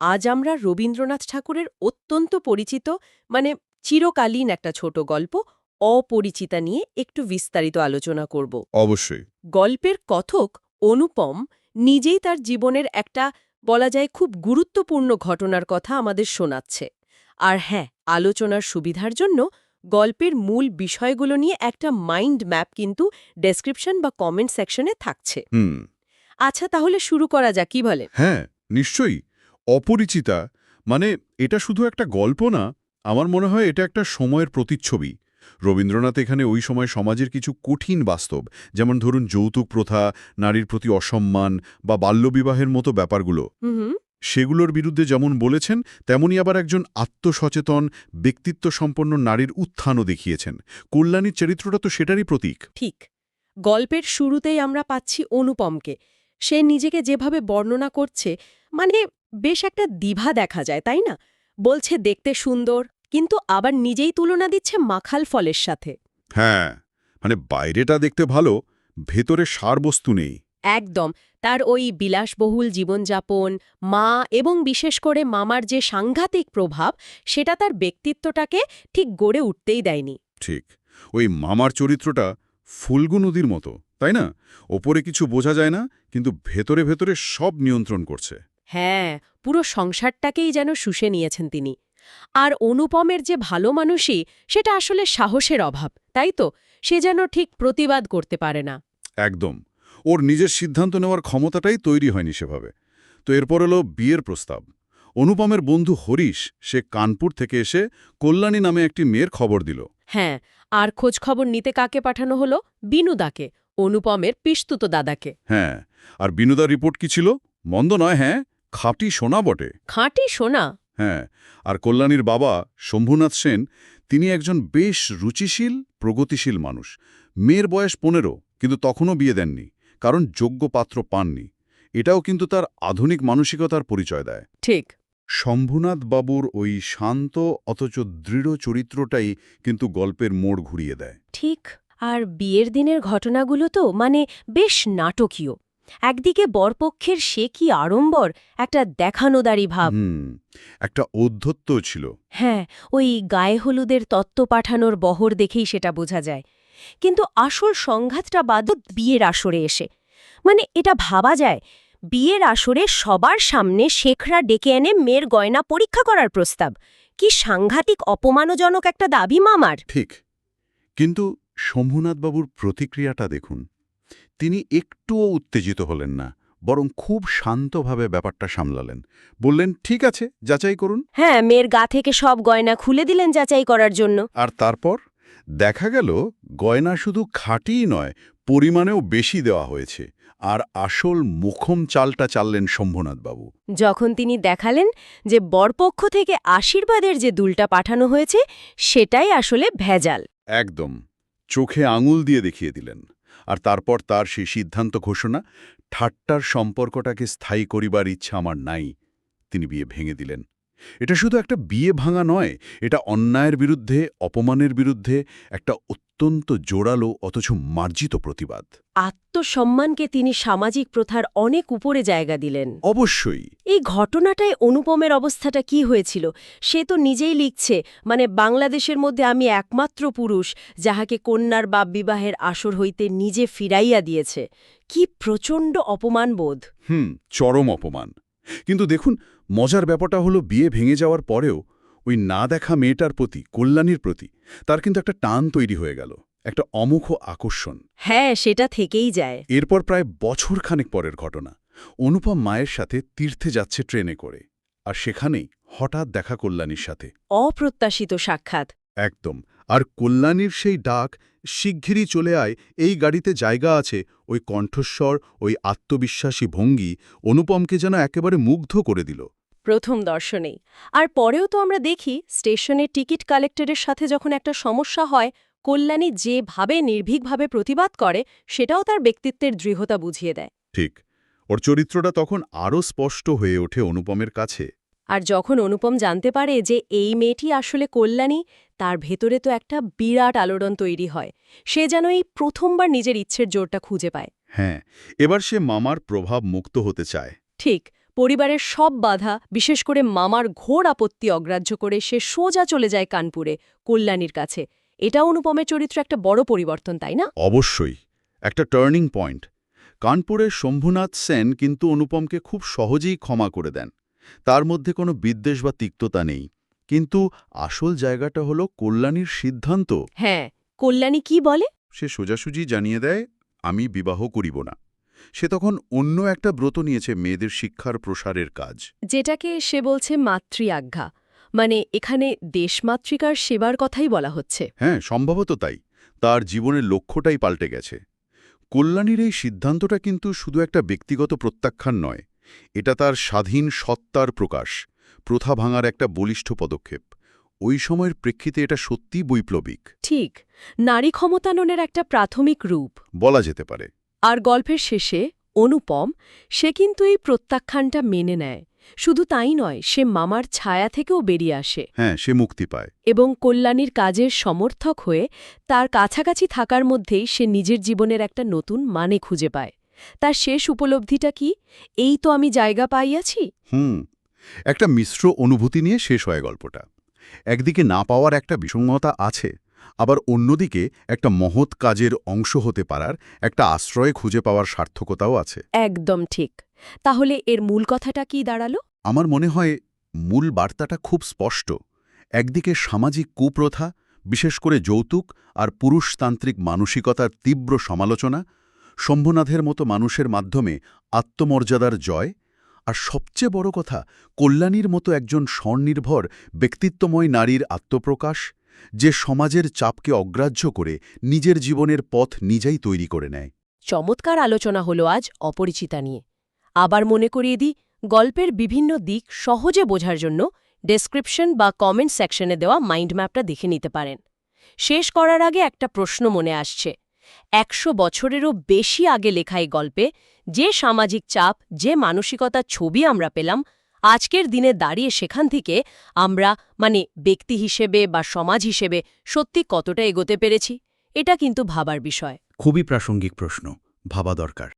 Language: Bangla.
আজ আমরা রবীন্দ্রনাথ ঠাকুরের অত্যন্ত পরিচিত মানে চিরকালীন একটা ছোট গল্প অপরিচিতা নিয়ে একটু বিস্তারিত আলোচনা করব। অবশ্যই। গল্পের কথক অনুপম নিজেই তার জীবনের একটা বলা যায় খুব গুরুত্বপূর্ণ ঘটনার কথা আমাদের শোনাচ্ছে। আর হ্যাঁ আলোচনার সুবিধার জন্য গল্পের মূল বিষয়গুলো নিয়ে একটা মাইন্ড ম্যাপ কিন্তু ডেসক্রিপশন বা কমেন্ট সেকশনে থাকছে। আচ্ছা তাহলে শুরু করা যাক কি বলে হ্যাঁ নিশ্চয়ই। অপরিচিতা মানে এটা শুধু একটা গল্প না আমার মনে হয় এটা একটা সময়ের প্রতিচ্ছবি। রবীন্দ্রনাথ এখানে ওই সময় সমাজের কিছু কঠিন বাস্তব যেমন ধরুন যৌতুক প্রথা নারীর প্রতি অসম্মান বা বাল্যবিবাহের মতো ব্যাপারগুলো। সেগুলোর বিরুদ্ধে যেমন বলেছেন তেমনি আবার একজন আত্মসচেতন ব্যক্তিত্ব সম্পন্ন নারীর উত্থানও দেখিয়েছেন। কল্যাণীর চরিত্রটা তো সেটারই প্রতীক। ঠিক। গল্পের শুরুতেই আমরা পাচ্ছি অনুপমকে। সে নিজেকে যেভাবে বর্ণনা করছে মানে বেশ একটা দ্বিভা দেখা যায় তাই না? বলছে দেখতে সুন্দর কিন্তু আবার নিজেই তুলনা দিচ্ছে মাখাল ফলের সাথে। হ্যাঁ মানে বাইরেটা দেখতে ভালো ভেতরে সারবস্তু নেই। একদম তার ওই বিলাসবহুল জীবনযাপন মা এবং বিশেষ করে মামার যে সাংঘাতিক প্রভাব সেটা তার ব্যক্তিত্বটাকে ঠিক গড়ে উঠতেই দেয়নি। ঠিক ওই মামার চরিত্রটা ফুলগু নদীর মতো তাই না? ওপরে কিছু বোঝা যায় না কিন্তু ভেতরে ভেতরে সব নিয়ন্ত্রণ করছে। হ্যাঁ পুরো সংসারটাকেই যেন শুষে নিয়েছেন তিনি। আর অনুপমের যে ভালো মানুষই সেটা আসলে সাহসের অভাব তাই তো? সে যেন ঠিক প্রতিবাদ করতে পারে না। একদম। ওর নিজের সিদ্ধান্ত নেওয়ার ক্ষমতাটাই তৈরি হয়নি সেভাবে। তো এরপর এলো বিয়ের প্রস্তাব। অনুপমের বন্ধু হরিশ সে কানপুর থেকে এসে কল্যাণী নামে একটি মেয়ের খবর দিল। হ্যাঁ আর খোঁজখবর নিতে কাকে পাঠানো হলো? বিনুদাকে অনুপমের পিস্তুত দাদাকে। হ্যাঁ আর বিনোদার রিপোর্ট কি ছিল? মন্দ নয় হ্যাঁ? খাঁটি সোনা বটে। খাঁটি সোনা? হ্যাঁ আর কল্যাণীর বাবা শম্ভুনাথ সেন তিনি একজন বেশ রুচিশীল প্রগতিশীল মানুষ। মেয়ের বয়স পনেরো কিন্তু তখনও বিয়ে দেননি কারণ যোগ্য পাত্র পাননি। এটাও কিন্তু তার আধুনিক মানসিকতার পরিচয় দেয়। ঠিক। শম্ভুনাথ বাবুর ওই শান্ত অথচ দৃঢ় চরিত্রটাই কিন্তু গল্পের মোড় ঘুরিয়ে দেয়। ঠিক আর বিয়ের দিনের ঘটনাগুলো তো মানে বেশ নাটকীয়। একদিকে বরপক্ষের সে কি আড়ম্বর একটা দেখানোদারি ভাব। একটা ঔদ্ধত্য ছিল। হ্যাঁ ওই গায়ে হলুদের তত্ত্ব পাঠানোর বহর দেখেই সেটা বোঝা যায়। কিন্তু আসল সংঘাতটা বাদ বিয়ের আসরে এসে। মানে এটা ভাবা যায় বিয়ের আসরে সবার সামনে শেখরা ডেকে এনে মেয়ের গয়না পরীক্ষা করার প্রস্তাব। কি সাংঘাতিক অপমানজনক একটা দাবি মামার। ঠিক। কিন্তু শম্ভুনাথবাবুর প্রতিক্রিয়াটা দেখুন। তিনি একটুও উত্তেজিত হলেন না বরং খুব শান্তভাবে ব্যাপারটা সামলালেন। বললেন ঠিক আছে যাচাই করুন। হ্যাঁ মেয়ের গা থেকে সব গয়না খুলে দিলেন যাচাই করার জন্য। আর তারপর? দেখা গেল গয়না শুধু খাঁটিই নয় পরিমাণেও বেশি দেওয়া হয়েছে। আর আসল মুখম চালটা চাললেন শম্ভুনাথবাবু যখন তিনি দেখালেন যে বরপক্ষ থেকে আশীর্বাদের যে দুলটা পাঠানো হয়েছে সেটাই আসলে ভেজাল। একদম। চোখে আঙুল দিয়ে দেখিয়ে দিলেন। আর তারপর তার সেই সিদ্ধান্ত ঘোষণা, ঠাট্টার সম্পর্কটাকে স্থায়ী করিবার ইচ্ছা আমার নাই, তিনি বিয়ে ভেঙে দিলেন। এটা শুধু একটা বিয়ে ভাঙা নয় এটা অন্যায়ের বিরুদ্ধে অপমানের বিরুদ্ধে একটা অত্যন্ত জোরালো অথচ মার্জিত প্রতিবাদ। আত্মসম্মানকে তিনি সামাজিক প্রথার অনেক উপরে জায়গা দিলেন। অবশ্যই। এই ঘটনাটায় অনুপমের অবস্থাটা কি হয়েছিল সে তো নিজেই লিখছে মানে বাংলাদেশের মধ্যে আমি একমাত্র পুরুষ যাহাকে কন্যার বা বিবাহের আসর হইতে নিজে ফিরাইয়া দিয়েছে। কি প্রচণ্ড অপমানবোধ। হুম চরম অপমান। কিন্তু দেখুন মজার ব্যাপারটা হলো বিয়ে ভেঙে যাওয়ার পরেও ওই না দেখা মেয়েটার প্রতি কল্যাণীর প্রতি তার কিন্তু একটা টান তৈরি হয়ে গেল একটা অমুখ আকর্ষণ। হ্যাঁ সেটা থেকেই যায়। এরপর প্রায় বছর খানেক পরের ঘটনা। অনুপম মায়ের সাথে তীর্থে যাচ্ছে ট্রেনে করে আর সেখানেই হঠাৎ দেখা কল্যাণীর সাথে। অপ্রত্যাশিত সাক্ষাৎ। একদম। আর কল্যাণীর সেই ডাক শিগগিরই চলে আয় এই গাড়িতে জায়গা আছে ওই কণ্ঠস্বর ওই আত্মবিশ্বাসী ভঙ্গি অনুপমকে যেন একেবারে মুগ্ধ করে দিল। প্রথম দর্শনেই। আর পরেও তো আমরা দেখি স্টেশনে টিকিট কালেক্টরের সাথে যখন একটা সমস্যা হয় কল্যাণী যেভাবে নির্ভীকভাবে প্রতিবাদ করে সেটাও তার ব্যক্তিত্বের দৃঢ়তা বুঝিয়ে দেয়। ঠিক। ওর চরিত্রটা তখন আরও স্পষ্ট হয়ে ওঠে অনুপমের কাছে। আর যখন অনুপম জানতে পারে যে এই মেয়েটি আসলে কল্যাণী তার ভেতরে তো একটা বিরাট আলোড়ন তৈরি হয়। সে যেন এই প্রথমবার নিজের ইচ্ছের জোরটা খুঁজে পায়। হ্যাঁ এবার সে মামার প্রভাব মুক্ত হতে চায়। ঠিক। পরিবারের সব বাধা বিশেষ করে মামার ঘোর আপত্তি অগ্রাহ্য করে সে সোজা চলে যায় কানপুরে কল্যাণীর কাছে। এটা অনুপমের চরিত্র একটা বড় পরিবর্তন তাই না? অবশ্যই। একটা টার্নিং পয়েন্ট কানপুরের শম্ভুনাথ সেন কিন্তু অনুপমকে খুব সহজেই ক্ষমা করে দেন। তার মধ্যে কোনো বিদ্বেষ বা তিক্ততা নেই। কিন্তু আসল জায়গাটা হলো কল্যাণীর সিদ্ধান্ত। হ্যাঁ কল্যাণী কি বলে? সে সোজাসুজি জানিয়ে দেয় আমি বিবাহ করিব না। সে তখন অন্য একটা ব্রত নিয়েছে মেয়েদের শিক্ষার প্রসারের কাজ। যেটাকে সে বলছে মাতৃ আজ্ঞা মানে এখানে দেশমাতৃকার সেবার কথাই বলা হচ্ছে। হ্যাঁ সম্ভবত তাই। তার জীবনের লক্ষ্যটাই পাল্টে গেছে। কল্যাণীর এই সিদ্ধান্তটা কিন্তু শুধু একটা ব্যক্তিগত প্রত্যাখ্যান নয়। এটা তার স্বাধীন সত্তার প্রকাশ প্রথা ভাঙার একটা বলিষ্ঠ পদক্ষেপ। ওই সময়ের প্রেক্ষিতে এটা সত্যিই বৈপ্লবিক। ঠিক নারী ক্ষমতায়নের একটা প্রাথমিক রূপ। বলা যেতে পারে। আর গল্পের শেষে অনুপম সে কিন্তু এই প্রত্যাখ্যানটা মেনে নেয়। শুধু তাই নয় সে মামার ছায়া থেকেও বেরিয়ে আসে। হ্যাঁ সে মুক্তি পায়। এবং কল্যাণীর কাজের সমর্থক হয়ে তার কাছাকাছি থাকার মধ্যেই সে নিজের জীবনের একটা নতুন মানে খুঁজে পায়। তার শেষ উপলব্ধিটা কি? এই তো আমি জায়গা পাইয়াছি। হুম একটা মিশ্র অনুভূতি নিয়ে শেষ হয় গল্পটা। একদিকে না পাওয়ার একটা বিষণ্ণতা আছে আবার অন্যদিকে একটা মহৎ কাজের অংশ হতে পারার একটা আশ্রয় খুঁজে পাওয়ার সার্থকতাও আছে। একদম ঠিক। তাহলে এর মূল কথাটা কি দাঁড়াল? আমার মনে হয় মূল বার্তাটা খুব স্পষ্ট। একদিকে সামাজিক কুপ্রথা বিশেষ করে যৌতুক আর পুরুষতান্ত্রিক মানসিকতার তীব্র সমালোচনা শম্ভুনাথের মতো মানুষের মাধ্যমে আত্মমর্যাদার জয় আর সবচেয়ে বড় কথা কল্যাণীর মতো একজন স্বনির্ভর ব্যক্তিত্বময় নারীর আত্মপ্রকাশ যে সমাজের চাপকে অগ্রাহ্য করে নিজের জীবনের পথ নিজেই তৈরি করে নেয়। চমৎকার আলোচনা হলো আজ অপরিচিতা নিয়ে। আবার মনে করিয়ে দিই, গল্পের বিভিন্ন দিক সহজে বোঝার জন্য ডেসক্রিপশন বা কমেন্ট সেকশনে দেওয়া মাইন্ড ম্যাপটা দেখে নিতে পারেন। শেষ করার আগে একটা প্রশ্ন মনে আসছে। একশো বছরেরও বেশি আগে লেখা এই গল্পে যে সামাজিক চাপ, যে মানসিকতার ছবি আমরা পেলাম আজকের দিনে দাঁড়িয়ে সেখান থেকে আমরা মানে ব্যক্তি হিসেবে বা সমাজ হিসেবে সত্যি কতটা এগোতে পেরেছি, এটা কিন্তু ভাবার বিষয়। খুবই প্রাসঙ্গিক প্রশ্ন, ভাবা দরকার।